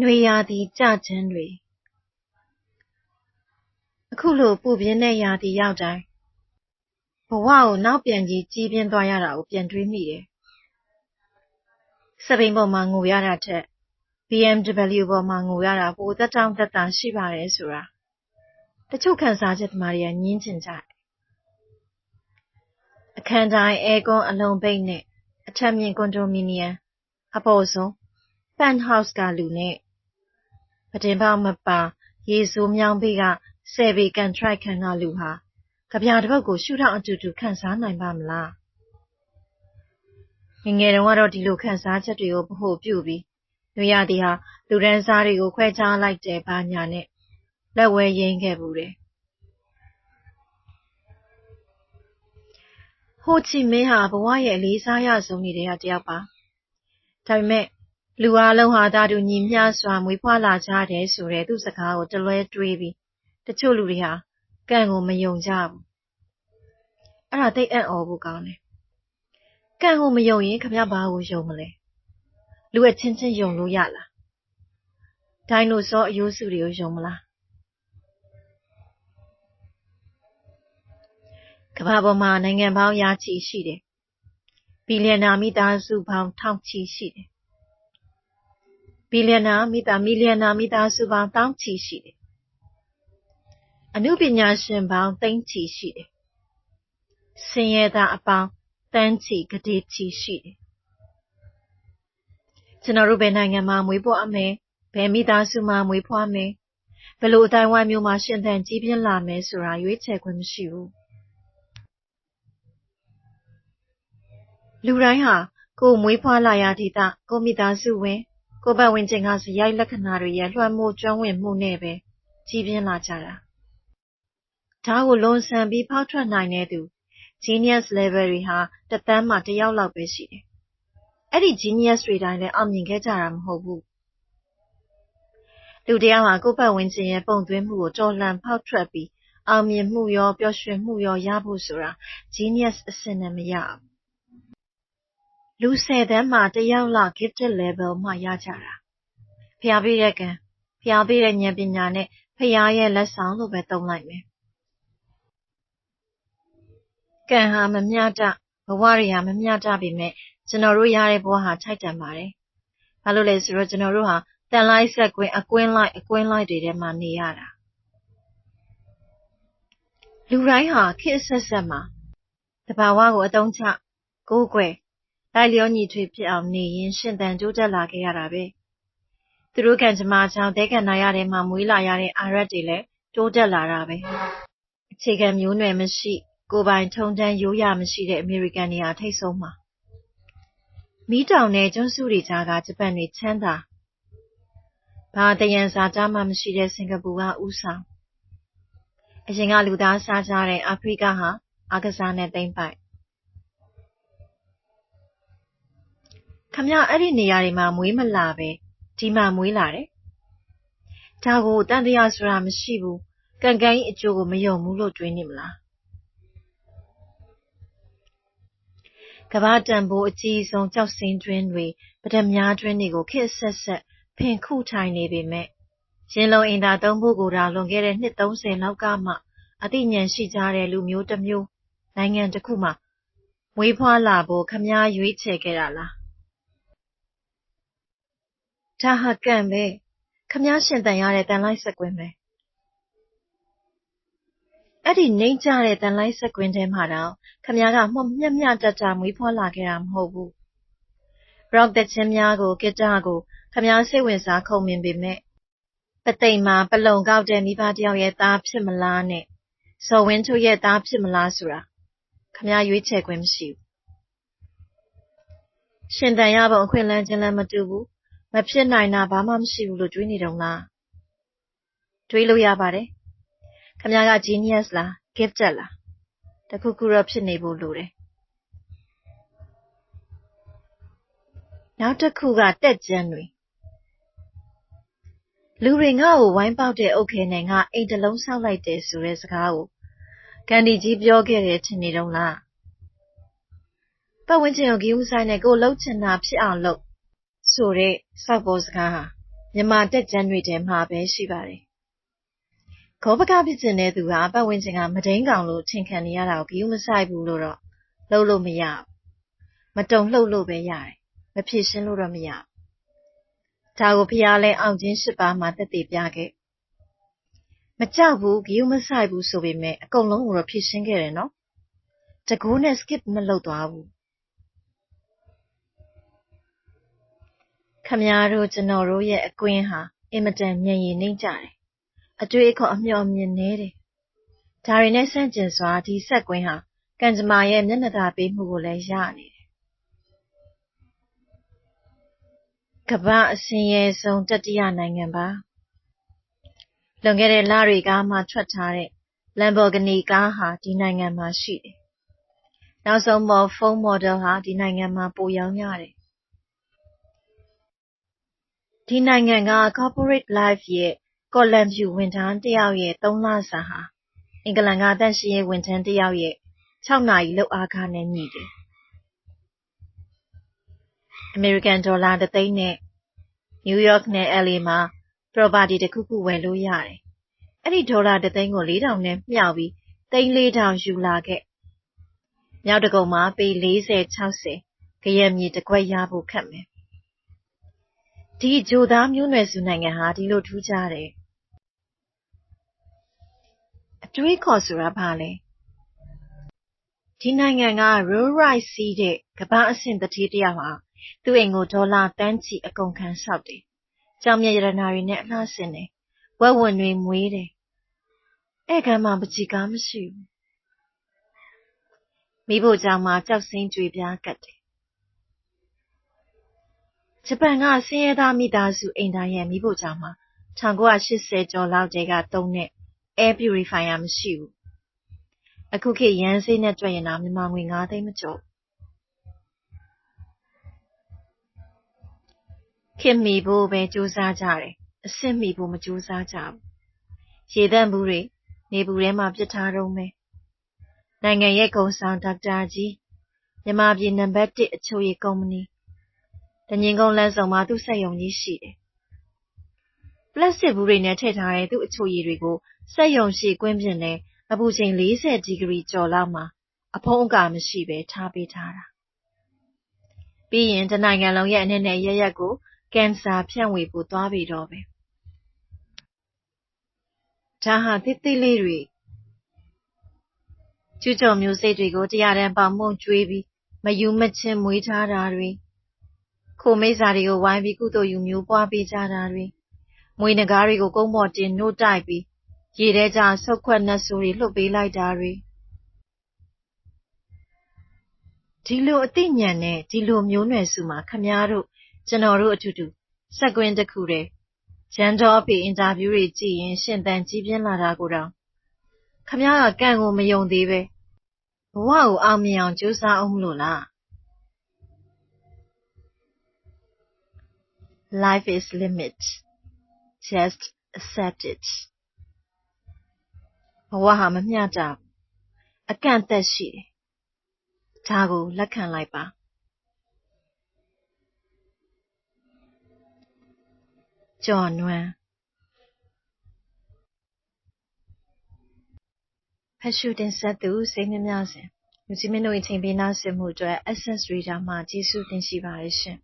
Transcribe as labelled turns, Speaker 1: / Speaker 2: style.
Speaker 1: နွေရာသီကျခြင်းတွေအခုလိုပူပြင်းတဲ့ရာသီရောက်တိုင်းဘဝကိုနောက်ပြန်ကြီးကြီးပြင်းသွားရတာကိုပြန်တွေးမိတယ်။စပိန်ပေါ်မှာငိုရတာထက် BMW ပေါ်မှာငိုရတာပိုသက်တောင့်သက်သာရှိပါတယ်ဆိုတာတချို့ခံစားချက်သမားတွေကညင်းချင်ကြတယ်။အခန်းတိုင်းအဲကွန်အလုံးပိတ်နဲ့အထက်မြင့်ကွန်ဒိုမီနီယံအပေါ်ဆုံးပန့်ဟောက်စ်ကလူနဲ့ ပတင်ပေါက်မပါရေဆိုးမြောင်းဘေးကဆယ်ပေကန်ထရိုက်ခန်းကလူဟာကဗျာတစ်ပုဒ်ကိုရှုထောင့်အတူတူခံစားနိုင်ပါမလားငငယ်တုန်းကတော့ဒီလိုခံစားချက်တွေကိုဗဟုပြုပြီးနွေရာသီဟာလူရန်စားတွေကိုခွဲခြားလိုက်တယ်ဘာညာနဲ့လက်ဝဲရင်းခဲ့ဘူးတယ်ဟိုချီမင်းဟာဘဝရဲ့အလေးစားရဆုံးနေတဲ့တယောက်ပါဒါပေမဲ့ လူအလုံးဟာသာတူညီမျှစွာမွေးဖွားလာကြတယ်ဆိုတဲ့သူ့စကားကိုတလွဲတွေးပြီးတချို့လူတွေဟာကံကိုမယုံကြဘူးအဲ့ဒါသိအံ့ဩဖို့ကောင်းတယ်ကံကိုမယုံရင်ခမဘာကိုယုံမလဲလူအချင်းချင်းယုံလို့ရလားဒိုင်နိုဆောအယိုးစုတွေကိုယုံမလားကမ္ဘာပေါ်မှာနိုင်ငံပေါင်းရာချီရှိတယ်ဘီလီယံနာမိသားစုပေါင်းထောင်ချီရှိတယ် ဘီလီယံနာမိသားမီလီယံနာမိသားစုပေါင်းတောင်းချီရှိတယ်အနုပညာရှင်ပေါင်းသိန်းချီရှိတယ်။ဆင်းရဲသားအပေါင်းသန်းချီကတိချီရှိတယ်။ကျွန်တော်တို့ဘယ်နိုင်ငံမှာမွေးဖွားမယ်ဘယ်မိသားစုမှာမွေးဖွားမယ်ဘယ်လိုအတိုင်းဝိုင်းမျိုးမှာရှင်သန်ကြီးပြင်းလာမယ်ဆိုတာရွေးချယ်ခွင့်မရှိဘူးလူတိုင်းဟာကိုယ်မွေးဖွားလာရာဒေသကိုမိသားစုဝင် ကိုယ်ပတ်ဝန်းကျင်ကစရိုက်လက္ခဏာတွေရဲ့လွှမ်းမိုးကျွမ်းဝင်မှုနဲ့ပဲကြီးပြင်းလာကြတာဒါကိုလွန်ဆန်ပြီးဖောက်ထွက်နိုင်တဲ့သူ genius level တွေဟာတသန်းမှာတယောက်လောက်ပဲရှိတယ်။အဲ့ဒီ genius တွေတိုင်းလည်းအောင်မြင်ခဲ့ကြတာမဟုတ်ဘူး။လူတယောက်ဟာကိုယ့်ပတ်ဝန်းကျင်ရဲ့ပုံသွင်းမှုကိုတော်လှန်ဖောက်ထွက်ပြီးအောင်မြင်မှုရောပျော်ရွှင်မှုရောရဖို့ဆိုတာ genius အဆင့်နဲ့မရဘူး။ လူဆယ်သန်းမှာတယောက်လောက် gifted level မှရကြတာ။ဖျားပေးတဲ့ကံဖျားပေးတဲ့ဉာဏ်ပညာနဲ့ဖျားရဲ့လက်ဆောင်လို့ပဲသုံးလိုက်မယ်ကံဟာမမျှတဘဝတွေဟာမမျှတပေမဲ့ကျွန်တော်တို့ရတဲ့ဘဝဟာထိုက်တန်ပါတယ်။ဘာလို့လဲဆိုတော့ကျွန်တော်တို့ဟာတန်လိုက်ဆက်ကွင်းအကွင်းလိုက်အကွင်းလိုက်တွေထဲမှာနေရတာ။လူတိုင်းဟာခေတ်ဆက်ဆက်မှာတဘာဝကိုအတုံးချကိုးကွယ် လိုက်လျောညီထွေဖြစ်အောင်နေရင်ရှင်သန်ကြိုးတက်လာခဲ့ရတာပဲ။သူတို့ကံကြမ္မာကြောင့်တဲကံနာရတဲ့မှာမွေးလာရတဲ့အာရက်တွေလည်းတိုးတက်လာတာပဲ။အခြေခံမျိုးနွယ်မရှိကိုယ်ပိုင်ထုံးတမ်းရိုးရာမရှိတဲ့အမေရိကန်တွေဟာထိပ်ဆုံးမှာ။မီးတောင်နဲ့ကျွန်းစုတွေကြားကဂျပန်တွေချမ်းသာ။ဘာသယံဇာတမှမရှိတဲ့စင်ကာပူကဦးဆောင်။အရင်ကလူသားစားကြတဲ့အာဖရိကဟာအားကစားနဲ့သိမ်းပိုက်။ ခမအဲ့ဒီနေရာတွေမှာမွေးမလာပဲဒီမှာမွေးလာတယ်။ဒါကိုတန်တရားဆိုတာမရှိဘူး။ကံကံကြီးအကျိုးကိုမယုံဘူးလို့တွေးနေမလားကမ္ဘာ့တန်ဖိုးအကြီးဆုံးကျောက်စိမ်းတွင်းတွေ၊ပတ္တမြားတွင်းတွေကိုခေတ်အဆက်ဆက်ဖင်ခုထိုင်နေပေမယ့်ယင်လုံအိမ်သာသုံးဖို့ကိုတောင်လွန်ခဲ့တဲ့နှစ်သုံးဆယ်လောက်ကမှအသိဉာဏ်ရှိကြတဲ့လူမျိုးတမျိုးနိုင်ငံတခုမှာမွေးဖွားလာဖို့ခမည်းရွေးချယ်ခဲ့တာလား။ ဒါဟာကံပဲ။ခမည်းရှင်သန်ရတဲ့သံလိုက်စက်ကွင်းပဲအဲ့ဒီနိမ့်ကျတဲ့သံလိုက်စက်ကွင်းထဲမှာတောင်ခမည်းကမျှမျှတတမွေးဖွားလာခဲ့တာမဟုတ်ဘူး။ Rock သီချင်းများကိုဂစ်တာကိုခမည်းစိတ်ဝင်စားခုံမြင်ပေမဲ့ပုသိမ်မှာပလုံကောက်တဲ့မိဘတယောက်ရဲ့သားဖြစ်မလားနဲ့ဇော်ဝင်းထွဋ်ရဲ့သားဖြစ်မလားဆိုတာခမည်းရွေးချယ်ခွင့်မရှိဘူး။ရှင်သန်ရပုံအခွင့်အလမ်းချင်းလည်းမတူဘူး။ မဖြစ်နိုင်တာဘာမှမရှိဘူးလို့တွေးနေတုန်းလား။တွေးလို့ရပါတယ်ခမ ्या က genius လား gifted လားတခုခုတော့ဖြစ်နေဖို့လိုတယ်နောက်တစ်ခုကတက်ကြမ်းတွေလူတွေငါ့ကိုဝိုင်းပေါက်တဲ့အုတ်ခဲနဲ့ငါအိမ်တလုံးဆောက်လိုက်တယ်ဆိုတဲ့စကားကိုကန်ဒီကြီးပြောခဲ့တယ်ထင်နေတော့လားပတ်ဝန်းကျင်ကိုဂီးဥဆိုင်နဲ့ကိုလှုပ်ချင်တာဖြစ်အောင်လုပ် ဆိုတဲ့စောက်ပေါ်စကားဟာမြန်မာတက်ကြမ်းတွေထဲမှာပဲရှိပါတယ်။ခောပကဖြစ်ကျင်တဲ့သူကပတ်ဝန်းကျင်ကမဒိန်းကောင်လို့ချိန်ခံနေရတာကိုဂရုမစိုက်ဘူးလို့တော့လုပ်လို့မရဘူး။မတုံလှုပ်လို့ပဲရတယ်။မဖြစ်ရှင်းလို့တော့မရဘူး။ဒါကိုဖျားလဲအောင်ချင်း၈ပါးမှာတက်တည်ပြခဲ့။မကြောက်ဘူးဂရုမစိုက်ဘူးဆိုပေမဲ့အကုန်လုံးကိုတော့ဖြစ်ရှင်းခဲ့တယ်နော်။တကူးနဲ့ skip မလုပ်သွားဘူး ခမည်းတော်ကျွန်တော်တို့ရဲ့အကွင်းဟာအင်မတန်မျက်ရည်နှိမ့်ကြတယ်။အတွေးအခေါ်အမျှော်အမြင်နည်းတယ်။ဒါတွေနဲ့ဆန့်ကျင်စွာဒီဆက်ကွင်းဟာကံကြမ္မာရဲ့မျက်နှာသာပေးမှုကိုလည်းရနေတယ်။ကမ္ဘာအဆင်းရဲဆုံးတတိယနိုင်ငံပါ။လွန်ခဲ့တဲ့လတွေကမှထွက်ထားတဲ့ Lamborghini ကားဟာဒီနိုင်ငံမှာရှိတယ်။နောက်ဆုံးပေါ်ဖုန်းမော်ဒယ်ဟာဒီနိုင်ငံမှာပိုရောင်းရတယ် ဒီနိုင်ငံက Corporate Life ရဲ့ကော်လံဖြူဝန်ထမ်းတယောက်ရဲ့သုံးလစာဟာအင်္ဂလန်ကသန့်ရှင်းရေးဝန်ထမ်းတယောက်ရဲ့၆နာရီလုပ်အားခနဲ့ညီတယ်။အမေရိကန်ဒေါ်လာတသိန်းနဲ့နယူးယောက်နဲ့ LA မှာ property တခုခုဝယ်လို့ရတယ်။အဲ့ဒီဒေါ်လာတသိန်းကို၄ထောင်နဲ့မြှောက်ပြီးသိန်း၄ထောင်ယူလာခဲ့။မြောက်ဒဂုံမှာပေ၄၀-၆၀ဂယက်မြေတကွက်ရဖို့ခက်မယ် ဒီဂျိုသားမျိုးနွယ်စုနိုင်ငံဟာဒီလိုထူးခြားတယ်။အတွေးခေါ်ဆိုတာဘာလဲ။ဒီနိုင်ငံက Rolls Royce စီးတဲ့ကမ္ဘာ့အဆင့်သူဌေးတယောက်ဟာသူ့အိမ်ကိုဒေါ်လာသန်းချီအကုန်ခံဆောက်တယ်။ကျောက်မျက်ရတနာတွေနဲ့အလှဆင်တယ်။ဝက်ဝံတွေမွေးတယ်။ဧည့်ခန်းမှာပန်းချီကားမရှိဘူး။မီးဖိုချောင်မှာကျောက်စိမ်းကြွေပြားကပ်တယ် ဂျပန်ကဆင်းရဲသားမိသားစုအိမ်တိုင်းရဲ့မီးဖိုချောင်မှာ၁၉၈၀ကျော်လောက်ကတည်းကသုံးတဲ့ Air Purifier မရှိဘူး။အခုခေတ်ယမ်းဈေးနဲ့တွက်ရင်တောင်မြန်မာငွေ၅သိန်းမကျော်ဘူး။ခေတ်မီဖို့ပဲကြိုးစားကြတယ်။အဆင့်မီဖို့မကြိုးစားကြဘူး။ရေသန့်ဗူးတွေနေပူထဲမှာပစ်ထားတုန်းပဲ။နိုင်ငံရဲ့ဂုဏ်ဆောင်ဒေါက်တာကြီး၊မြန်မာပြည်နံပါတ်တစ်အချိုရည်ကုမ္ပဏီ။ ဒညင်ကုန်းလမ်းဆုံမှာသူ့စက်ရုံကြီးရှိတယ်။ပလတ်စတစ်ဗူးတွေနဲ့ထည့်ထားတဲ့သူ့အချိုရည်တွေကိုစက်ရုံရှေ့ကွင်းပြင်ထဲအပူချိန်၄၀ဒီဂရီကျော်လောက်မှာအဖုံးအကာမရှိဘဲထားပေးထားတာ။ပြီးရင်တနိုင်ငံလုံးရဲ့အနယ်နယ်အရပ်ရပ်ကိုကင်ဆာဖြန့်ဝေဖို့သွားပေတော့မယ်။ဒါဟာသေးသေးလေးတွေ။ကျူးကျော်မျိုးစိတ်တွေကိုတရာတန်ပေါင်မုန့်ကျွေးပြီးမယူမချင်းမွေးထားတာတွေ ခိုမိတ်စာတွေကိုဝိုင်းပြီးကုသိုလ်ယူမျိုးပွားပေးကြတာတွေမွေနဂါးတွေကိုကုန်းပေါ်တင်နို့တိုက်ပြီးရေထဲကျဆုတ်ခွက်နတ်ဆိုးတွေလွှတ်ပေးလိုက်တာတွေဒီလိုအသိဉာဏ်နဲ့ဒီလိုမျိုးနွယ်စုမှာခမည်းတော်ကျွန်တော်တို့အတူတူစက်ကွင်းတစ်ခုတည်းရန်တော်အဖေအင်တာဗျူးတွေကြည့်ရင်ရှင်သန်ကြီးပြင်းလာတာကိုတောင်ခမည်းကကံကိုမယုံသေးပဲဘဝကိုအောင်မြင်အောင်ကြိုးစားအောင်မလို့လား Life is limit. Just accept it. ဘဝဟာမမျှတဘူး။အကန့်အသတ်ရှိတယ်။ဒါကိုလက်ခံလိုက်ပါ။ကျော်နွမ်းဖတ်ရှုတင်ဆက်သူစိတ်မြမြစဉ်လူကြီးမင်းတို့၏ချိန်ပေးနာဆင်မှုအတွက် Essence Reader မှကျေးဇူးတင်ရှိပါတယ်ရှင်။